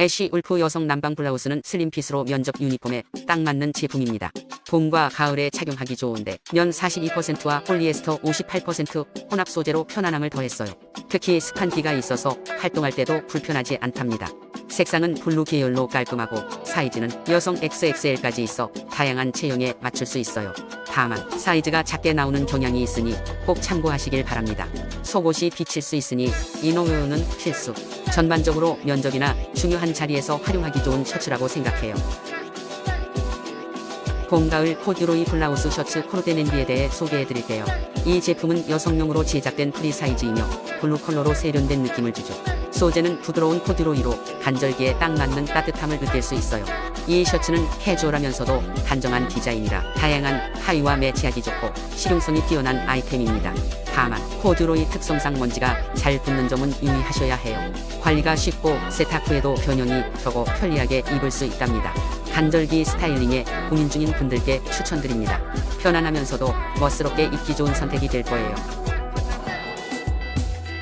애쉬 울프 여성 남방 블라우스는 슬림핏으로 면적 유니폼에 딱 맞는 제품입니다. 봄과 가을에 착용하기 좋은데 면 42%와 폴리에스터 58% 혼합 소재로 편안함을 더했어요. 특히 스판기가 있어서 활동할 때도 불편하지 않답니다. 색상은 블루 계열로 깔끔하고 사이즈는 여성 XXL까지 있어 다양한 체형에 맞출 수 있어요. 다만 사이즈가 작게 나오는 경향이 있으니 꼭 참고하시길 바랍니다. 속옷이 비칠 수 있으니 이너웨어는 필수. 전반적으로 면적이나 중요한 자리에서 활용하기 좋은 셔츠라고 생각해요. 봄, 가을 코듀로이 블라우스 셔츠 코르데넨비에 대해 소개해드릴게요. 이 제품은 여성용으로 제작된 프리 사이즈이며 블루 컬러로 세련된 느낌을 주죠. 소재는 부드러운 코듀로이로 간절기에 딱 맞는 따뜻함을 느낄 수 있어요. 이 셔츠는 캐주얼하면서도 단정한 디자인이라 다양한 하의와 매치하기 좋고 실용성이 뛰어난 아이템입니다. 다만 코듀로이 특성상 먼지가 잘 붙는 점은 유의하셔야 해요. 관리가 쉽고 세탁 후에도 변형이 적어 편리하게 입을 수 있답니다. 간절기 스타일링에 고민 중인 분들께 추천드립니다. 편안하면서도 멋스럽게 입기 좋은 선택이 될 거예요.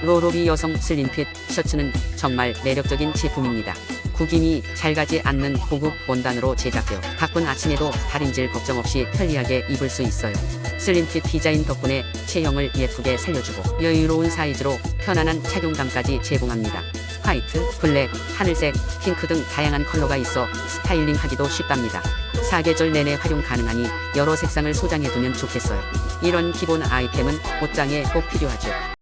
로로비 여성 슬림핏 셔츠는 정말 매력적인 제품입니다. 구김이 잘 가지 않는 고급 원단으로 제작되어 바쁜 아침에도 다림질 걱정 없이 편리하게 입을 수 있어요. 슬림핏 디자인 덕분에 체형을 예쁘게 살려주고 여유로운 사이즈로 편안한 착용감까지 제공합니다. 화이트, 블랙, 하늘색, 핑크 등 다양한 컬러가 있어 스타일링하기도 쉽답니다. 사계절 내내 활용 가능하니 여러 색상을 소장해두면 좋겠어요. 이런 기본 아이템은 옷장에 꼭 필요하죠.